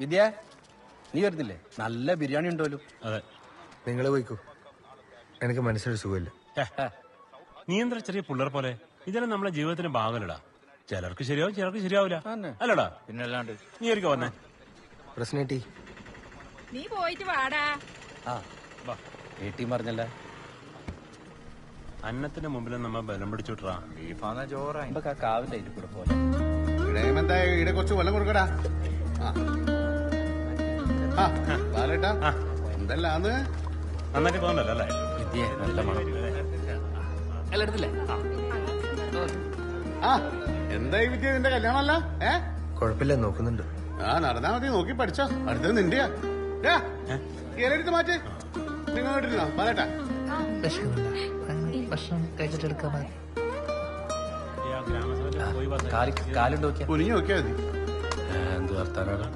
വിദ്യ നീ വരുന്നില്ലേ? നല്ല ബിരിയാണി ഉണ്ടല്ലോ അതെ. നിങ്ങൾ പോയിക്കോ. എനിക്ക് മനസ്സിലൊരു സുഖമില്ല. നീ എന്താ ചെറിയ പിള്ളേർ പോലെ? ഇതെല്ലാം നമ്മളെ ജീവിതത്തിന്റെ ഭാഗമല്ലടാ. ചിലർക്ക് ശരിയാവും ചിലർക്ക് ശരിയാവില്ല. അല്ലടാ. പിന്നല്ലാണ്ട് നീ ഒരിക്കൽ വന്നേ? പ്രശ്നേട്ടി നീ പോയിട്ട് വാടാ. ആ വാ. ഏട്ടിയും പറഞ്ഞല്ല? അന്നത്തിന്റെ മുമ്പിൽ നമ്മ ബലം പിടിച്ചുട്ടാ ബീഫാന്ന ആ കാവില്ല ഇരിക്കൂടെ കൂടെ പോലെ. ഇടയമെന്താ ഇവിടെ കുറച്ച് വെള്ളം കൊടുക്കടാ. ബാലേട്ടാ എന്തെല്ലാന്ന്? നന്നായിട്ട് തോന്നല്ലോ അല്ലേ? വിദ്യ നല്ല മണം. ആ. എന്തായി വിദ്യ? നിന്റെ കല്യാണമല്ല? ഏ? കുഴപ്പമില്ല നോക്കുന്നുണ്ട്. ആ നടന്നാ മതി നോക്കി പഠിച്ചോ. അടുത്തത് നിന്റെയാ ഏ, ഇലയെടുത്ത് മാറ്റ്. നിങ്ങൾ കേട്ടിരുന്നോ ബാലേട്ടാ. ഭക്ഷണം കഴിച്ചിട്ടെടുക്കാൻ മതി. ഈ ആ ഗ്രാമസഭയിൽ പോയി വന്നേ. കാൽ കാലുണ്ട് നോക്കിയാ? കുനിഞ്ഞു നോക്കിയാ മതി. എന്ത് വർത്താനാണ്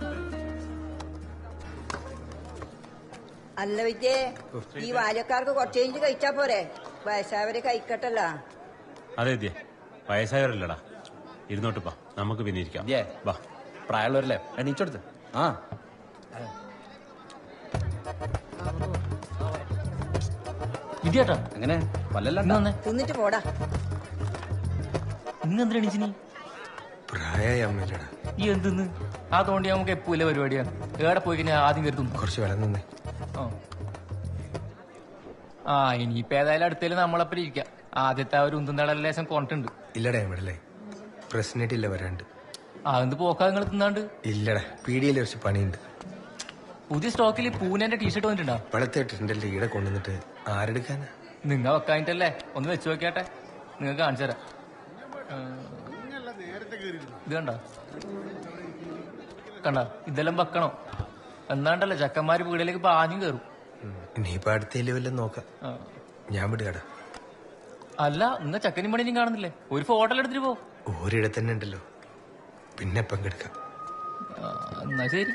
അല്ല വിദ്യേ ഈ ബാല്യക്കാർക്ക് കുറച്ചേഞ്ച് കഴിച്ചാ പോരെ? വയസ്സായവരെ കഴിക്കട്ടല്ല അതെ വിദ്യ വയസ്സായവരല്ലടാ. ഇരുന്നോട്ട് പാ നമുക്ക് പിന്നെ ഇരിക്കാം. വാ. പ്രായമുള്ളവരല്ലേ? എണീച്ചെടുത്ത് ആ. വിദ്യാട്ടാ എങ്ങനെ? പല്ലല്ല. തിന്നിട്ട് പോടാ. ഇന്ന് എന്തിനാ പ്രായമായ അമ്മയില്ലടാ. ഈ എന്തിന്ന്? ആ തോണ്ടി നമുക്ക് എപ്പോലെ പരിപാടിയാണ് ഏടെ പോയി കഴിഞ്ഞാൽ ആദ്യം കരുതും കുറച്ച് വെള്ളം നിന്നേ. ആ. ഇനിയിപ്പോ ഏതായാലും അടുത്തേലും നമ്മളപ്പം ഇരിക്കാം. ആദ്യത്തെ ആ ഒരു ഉന്തുന്നട ലേശം കൊണ്ടുണ്ട് ഇല്ലടാ എവിടല്ലേ പ്രശ്നമായിട്ടില്ല വരാണ്ട്. ആ എന്ത് പോക്കാ നിങ്ങൾ തിന്നാണ്ട്? ഇല്ലടാ പീടിയയിൽ കുറച്ച് പണിയുണ്ട്. പുതിയ സ്റ്റോക്കിൽ പൂനെന്റെ ടീഷർട്ട് വന്നിട്ടുണ്ടോ? ഇട്ടിട്ടുണ്ടല്ലേ ഇവിടെ കൊണ്ടുവന്നിട്ട്. ആരെടുക്കാനാ? നിങ്ങൾ വെക്കാനിട്ടല്ലേ ഒന്ന് വെച്ച് നോക്കിയാട്ടെ. നിങ്ങൾക്ക് കാണിച്ചു തരാം. ഇത് കണ്ട? കണ്ട? ഇതെല്ലാം വെക്കണോ. എന്നാണ്ടല്ലോ ചക്കന്മാര് വീടിലേക്ക് പാഞ്ഞും കയറും നീ ഇനിയിപ്പോ അടുത്തേലും വല്ലതും നോക്കാം. ഞാൻ വിടുകട. അല്ല ഇന്ന് ചക്കനും പണിയും കാണുന്നില്ലേ? ഒരു ഫോട്ടോ എടുത്തിട്ട് പോ. ഒരിടത്ത് തന്നെ ഉണ്ടല്ലോ. പിന്നെ പങ്കെടുക്കാം എന്നാ ശരി.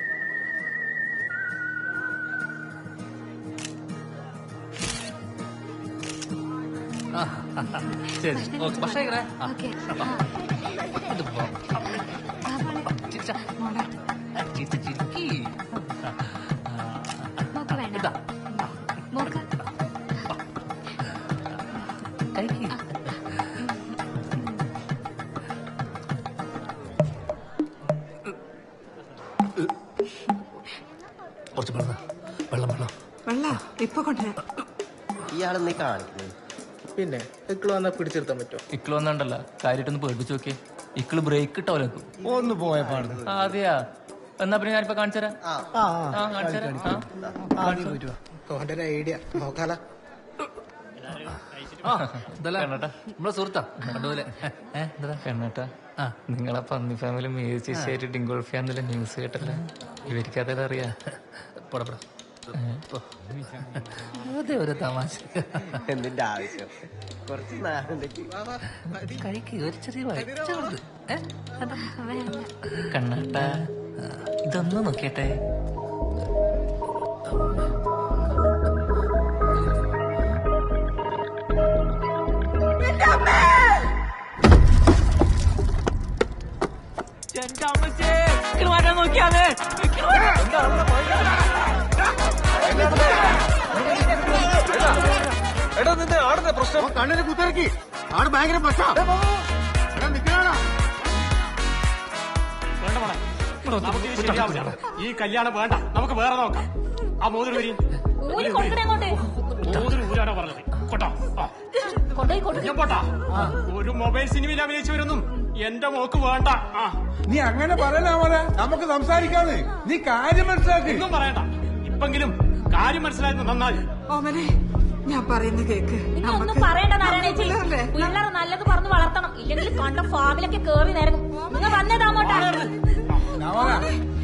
ശരി. ഓക്കെ. ഭക്ഷണം കുറച്ച് വെള്ളം വെള്ളം വെള്ളം വെള്ള ഇപ്പൊ കൊണ്ടുവരാം ഇയാളെന്നീ കാണിക്കുന്നത് പിന്നെ ഇക്കിൾ വന്നാ പിടിച്ചിരുത്താൻ പറ്റുമോ ഇക്കിൾ വന്നണ്ടല്ല കാര്യമായിട്ടൊന്ന് പേടിപ്പിച്ചു നോക്കിയേ ഇക്കിൾ ബ്രേക്ക് ഇട്ടാവല്ലോ ഒന്ന് പോയ പാടുന്നു അതെയാ എന്നാ പിന്നെ ഞാനിപ്പോ കാണിച്ചുതരാം ആ കാണിച്ചുതരാം ആ തോന്റെ ഒരു ഐഡിയ നോക്കാല നമ്മളെ സുഹൃത്താ കണ്ടുപോലെ പെണ്ണേട്ടാ നിങ്ങളെ പന്നി ഫാമിലി ഡിങ്കോൾഫിയ എന്നുള്ള ന്യൂസ് കേട്ടല്ലേ. ഇവർക്ക് അതെല്ലാം അറിയാ. അതെ ഒരു തമാശ. എന്തിന്റെ ആവശ്യം? കുറച്ച് കഴിക്കുക കഴിക്ക് ഒരു ചെറിയ കണ്ണാട്ടാ ഇതൊന്ന് നോക്കിയട്ടെ. ഓ, കണ്ണിന് കുത്തിറക്കി. ആട് ഭയങ്കര പ്രശ്നം. എടാ മോളെ. നമുക്ക് ഇത് ശരിയാവില്ല ഈ കല്യാണം വേണ്ട. നമുക്ക് വേറെ നോക്കാം. ആ മോതിരം വരി മോതിരം ഊരാണോ പറഞ്ഞത്? കൊട്ടോ. ഞാൻ പോട്ടാ. ഒരു മൊബൈൽ സിനിമയിൽ അഭിനയിച്ചവരൊന്നും എന്റെ മോക്ക് വേണ്ട. ആ. നീ അങ്ങനെ പറയലാ മോനെ? നമുക്ക് സംസാരിക്കാന്ന്. നീ കാര്യം മനസ്സിലാക്കി. ഒന്നും പറയണ്ട. ഇപ്പെങ്കിലും കാര്യം മനസ്സിലായിരുന്നു നന്നായി. ഓമനെ ഞാൻ പറയുന്ന കേക്ക്. ഒന്നും പറയണ്ട നാരായണേച്ചി. പിള്ളേർ നല്ലത് പറഞ്ഞു വളർത്തണം. ഇല്ലെങ്കിൽ കണ്ട ഫാമിലൊക്കെ കേറി നേരം. നിങ്ങൾ രാമന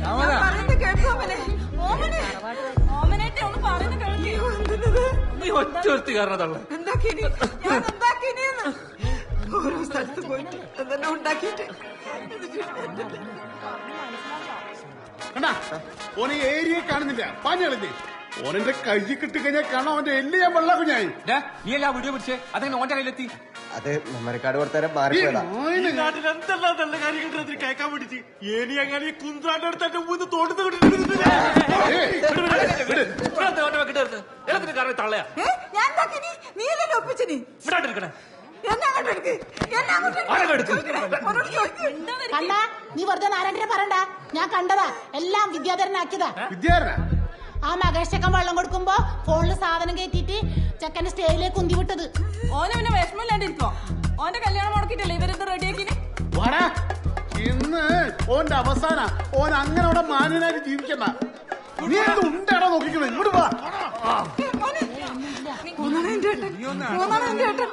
രാമന പറയുന്ന കേക്ക് ഓമനെ. ഓമനെ ഓമനേറ്റെ ഒന്ന് പറയുന്ന കേൾക്ക് നീ ഒറ്റ ഒരുത്തി കാരണതള്ള എന്താക്കിനി ഞാൻ എന്താക്കിനിന്ന് ഓരോ സ്ഥലത്ത് പോയിട്ട്? എന്തെല്ലാം ഉണ്ടാക്കിയിട്ട്? കണ്ടാ? ഓനെ ഏരിയ കാണുന്നില്ല. പാഞ്ഞളില്ലേ ഓനെന്റെ കൈ കിട്ടിക്കഴിഞ്ഞാൽ കാണാൻ അവന്റെ എല്ല് ഞാൻ വെള്ളാക്കും ഞാൻ നീ അല്ല വീഡിയോ പിടിച്ചേ? അതെങ്ങനെ ഓന്റെ കയ്യിലെത്തി? അത് മെമ്മറിക്കാട് കൊടുത്തരം മാറിപ്പോയതാ ഓന് നാട്ടിൽ എന്തെല്ലാം നല്ല കാര്യങ്ങൾ കേൾക്കാൻ വേണ്ടിട്ട് ഏനി അങ്ങനെ കുന്ത്രാന്റെ അടുത്ത് എന്റെ മുന്ന് തോണ്ടുന്നു തള്ളയാ. ഞാൻ ഒപ്പിച്ചിനി എടുക്കണേ എന്നാ അങ്ങോട്ട് കണ്ടാ? നീ വെറുതെ നാരായണനെ പറണ്ട ഞാൻ കണ്ടതാ. എല്ലാം വിദ്യാധരനാക്കിയതാ. വിദ്യാധരന? ആ മകേഷ് ചക്കൻ വെള്ളം കൊടുക്കുമ്പോ ഫോണിൽ സാധനം കയറ്റിട്ട് ചെക്കന്റെ സ്റ്റേജിലേക്ക് കുന്തി വിട്ടത്. ഓനെ പിന്നെ വിഷമില്ലാണ്ടിരിക്കോ ഓന്റെ കല്യാണം മുടക്കിട്ടല്ലേ ഇവരെന്ത് റെഡിയാക്കിന് ഇന്ന് ഓന്റെ അവസാന. ഓൻ അങ്ങനെ അവിടെ മാന്യനായിട്ട് ജീവിക്കണ്ട. നീ എന്ത് ഉണ്ടാണോ നോക്കിക്കണേ? ഇങ്ങോട്ട് വാ. പോന്നാണ് എന്റെ ഏട്ടൻ പോന്നാണ്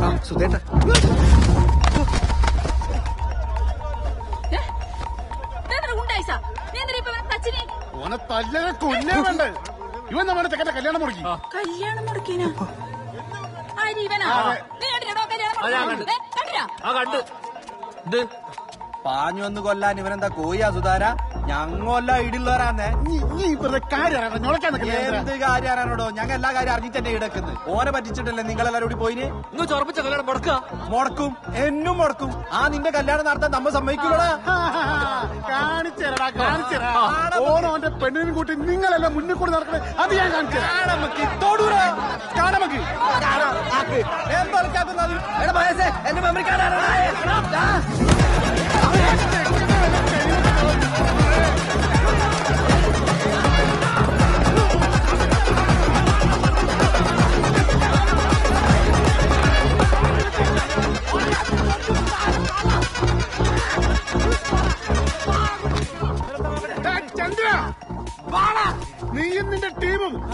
ആ സുധേട്ട ഓനെ തല്ലനെ കൊല്ലേ വേണ്ട. ഇവൻ നമ്മുടെ ചെക്കന്റെ കല്യാണം മുടക്കി. കല്യാണം മുടക്കിനാ പാഞ്ഞു വന്ന് കൊല്ലാൻ ഇവനെന്താ കോയാ സുധാര? ഞങ്ങല്ല ഇടുള്ളവരാന്നേ എന്ത് കാര്യം അറിയാനോടോ ഞങ്ങൾ എല്ലാ കാര്യം അറിഞ്ഞിട്ട് ഇടക്കുന്നത് ഓനെ പറ്റിച്ചിട്ടല്ലേ നിങ്ങൾ കൂടി പോയിന്? ഇന്ന് ചൊറപ്പിച്ച കല്യാണം മുടക്ക മുടക്കും. എന്നും മുടക്കും. ആ നിന്റെ കല്യാണം നടത്താൻ നമ്മ സമ്മതിക്കൂടാ കാണിച്ചേരടാ കാണിച്ചേരാ ഓനോ അവന്റെ പെണ്ണിനും കൂട്ടി നിങ്ങളെല്ലാം മുന്നിൽ കൂടി നടക്കണേ. അത് ഞാൻ കാണിച്ചു എന്റെ മെമ്മറിക്കാരാണ്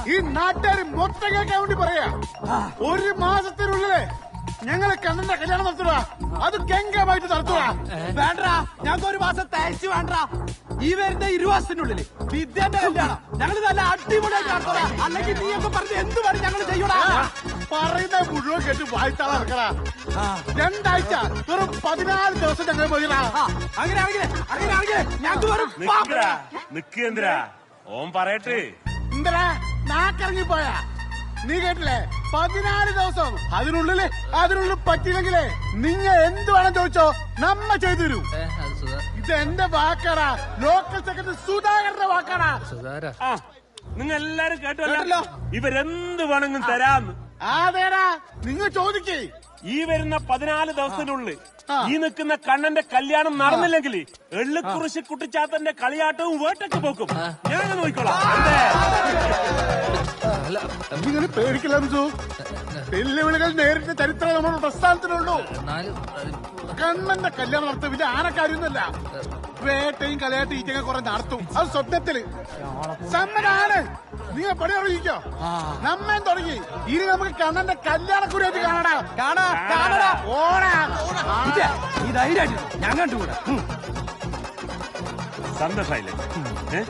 ഈ നാട്ടുകാർ മൊത്തം കേൾക്കാൻ വേണ്ടി പറയാ. ഒരു മാസത്തിനുള്ളിൽ ഞങ്ങളെ കണ്ണന്റെ കല്യാണം നടത്തുക അത് ഗംഗമായിട്ട് നടത്തുക വേണ്ട ഞങ്ങൾക്ക് ഒരു മാസം തയ്ച്ചു വേണ്ട ഈ വരുന്ന ഇരുവാസത്തിനുള്ളിൽ വിദ്യന്റെ കല്യാണം ഞങ്ങൾ നല്ല അടിപൊളിയായിട്ട് നടത്തുക അല്ലെങ്കിൽ നീ ഒക്കെ പറഞ്ഞ് എന്ത് പണി ഞങ്ങൾ ചെയ്യൂടാ. പറയുന്ന മുഴുവൻ കേട്ട് വായിത്താളെ ഇറക്കടാ രണ്ടാഴ്ച വെറും പതിനാല് ദിവസം ഞങ്ങൾ പോയിടാ. അങ്ങനെയാണെങ്കിൽ അങ്ങനെയാണെങ്കിൽ ഞങ്ങൾക്ക് വെറും. നിക്കേന്ദ്രാ ഓൻ പറയട്ടെ. എന്തരാ നാക്കിറങ്ങി പോയാ. നീ കേട്ടില്ലേ? പതിനാല് ദിവസം. അതിനുള്ളിൽ അതിനുള്ളിൽ പറ്റിയില്ലെങ്കിലേ നിങ്ങ എന്ത് വേണം ചോദിച്ചോ നമ്മ ചെയ്തു തരൂ. ഇത് എന്റെ വാക്കാടാ. ലോക്കൽ സെക്രട്ടറി സുധാകരന്റെ വാക്കാടാ. സുധാകര നിങ്ങൾ എല്ലാരും കേട്ടല്ലോ? ഇവരെന്ത് വേണമെങ്കിലും തരാന്ന്. അതേടാ. നിങ്ങൾ ചോദിക്കേ. ഈ വരുന്ന പതിനാല് ദിവസത്തിനുള്ളിൽ ഈ നിൽക്കുന്ന കണ്ണന്റെ കല്യാണം നടന്നില്ലെങ്കിൽ എള്ളുക്കുറിശി കുട്ടിച്ചാത്തന്റെ കളിയാട്ടവും വേട്ടയ്ക്ക് പോക്കും. ഞാൻ നോക്കിക്കോളാം? നിങ്ങൾ പേടിക്കില്ല അംസു വെല്ലുവിളികൾ നേരിട്ട ചരിത്രം നമ്മുടെ പ്രസ്ഥാനത്തിനുള്ളൂ. കണ്ണന്റെ കല്യാണം നടത്തും. പിന്നെ ആനക്കാര്യൊന്നുമല്ല. വേട്ടയും കലയാട്ടും ഈറ്റൊക്കെ കുറെ നടത്തും. അത് സ്വപ്നത്തിൽ. സമ്മതാണ്. നിങ്ങൾ പണി അറിയിക്കോ? നമ്മൻ തുടങ്ങി? ഇനി നമുക്ക് കണ്ണന്റെ കല്യാണക്കുരിയായിട്ട് കാണടാ. കാണാ കാണടാ. ഓടാ. ഈ ധൈര്യമായിട്ട്. ഞാൻ കണ്ടുകൂടാ. സന്തോഷായില്ലേ? ഏ?